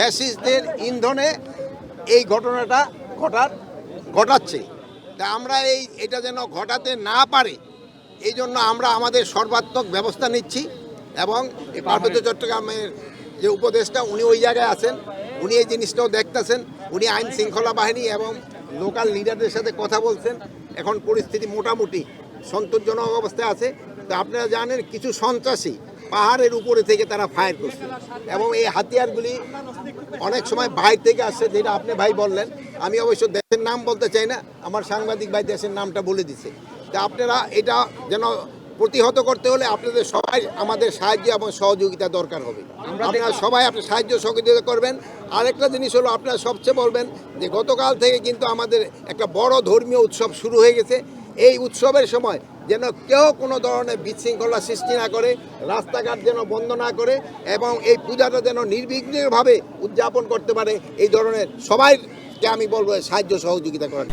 ফ্যাসিস্টদের ইন্ধনে এই ঘটনাটা ঘটার ঘটাচ্ছে। তা আমরা এই এটা যেন ঘটাতে না পারে এই জন্য আমরা আমাদের সর্বাত্মক ব্যবস্থা নিচ্ছি এবং এই পার্বত্য চট্টগ্রামের যে উপদেষ্টা উনি ওই জায়গায় আছেন উনি এই জিনিসটাও দেখতেছেন উনি আইন শৃঙ্খলা বাহিনী এবং লোকাল লিডারদের সাথে কথা বলছেন। এখন পরিস্থিতি মোটামুটি সন্তোষজনক অবস্থায় আছে। তো আপনারা জানেন কিছু সন্ত্রাসী পাহাড়ের উপরে থেকে তারা ফায়ার করছে। এবং এই হাতিয়ারগুলি অনেক সময় বাইরে থেকে আসছে যেটা আপনি ভাই বললেন। আমি অবশ্য দেশের নাম বলতে চাই না আমার সাংবাদিক ভাই দেশের নামটা বলে দিছে। তা আপনারা এটা যেন প্রতিহত করতে হলে আপনাদের সবাই আমাদের সাহায্য এবং সহযোগিতা দরকার হবে। আপনারা সবাই আপনি সাহায্য সহযোগিতা করবেন। আরেকটা জিনিস হলো আপনারা সবচেয়ে বলবেন যে গতকাল থেকে কিন্তু আমাদের একটা বড় ধর্মীয় উৎসব শুরু হয়ে গেছে। এই উৎসবের সময় যেন কেউ কোনো ধরনের বিশৃঙ্খলা সৃষ্টি না করে, রাস্তাঘাট যেন বন্ধ না করে এবং এই পূজাটা যেন নির্বিঘ্নভাবে উদযাপন করতে পারে, এই ধরনের সবাইকে আমি বলব সাহায্য সহযোগিতা করার।